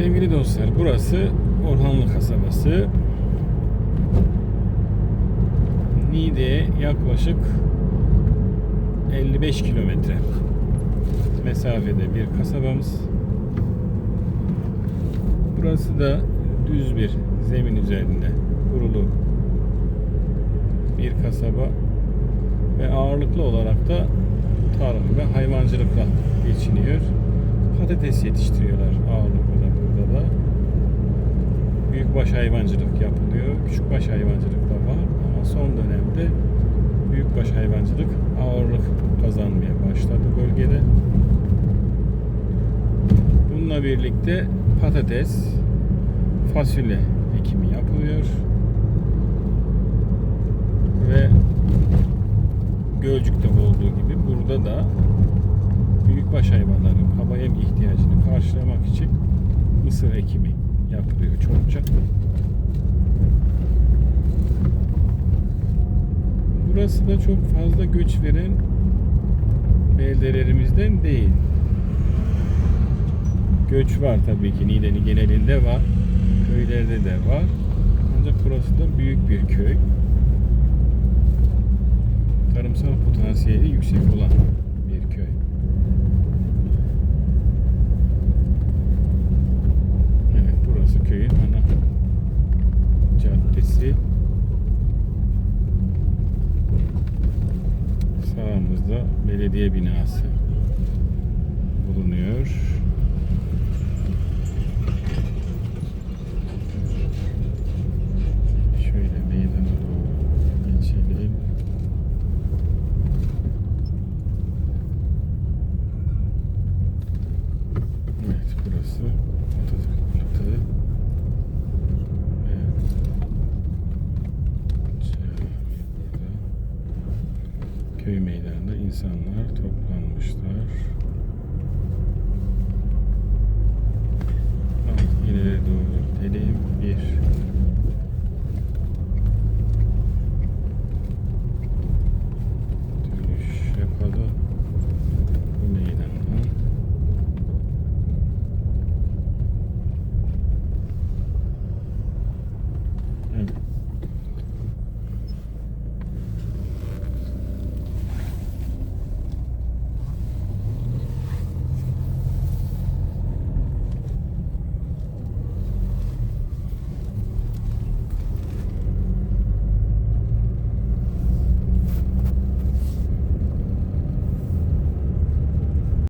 Sevgili dostlar burası Orhanlı kasabası. Niğde'ye yaklaşık 55 kilometre mesafede bir kasabamız. Burası da düz bir zemin üzerinde kurulu bir kasaba ve ağırlıklı olarak da tarım ve hayvancılıkla geçiniyor. Patates yetiştiriyorlar ağırlıklı da burada da. Büyükbaş hayvancılık yapılıyor. Küçükbaş hayvancılık da var ama son dönemde büyükbaş hayvancılık ağırlık kazanmaya başladı bölgede. Bununla birlikte patates, fasulye ekimi yapılıyor. Ve Gölcük'te olduğu gibi burada da büyükbaş hayvanların kaba yem ihtiyacını karşılamak için mısır ekimi yapılıyor çokça. Burası da çok fazla göç veren beldelerimizden değil. Göç var tabii ki Niğde'nin genelinde var. Köylerde de var. Ancak burası da büyük bir köy. Tarımsal potansiyeli yüksek olan bir köy. Evet burası köyün ana caddesi. Sağımızda belediye binası bulunuyor. Şöyle meydana doğru geçelim. Evet burası Atatürk Köy meydanında insanlar toplanmışlar.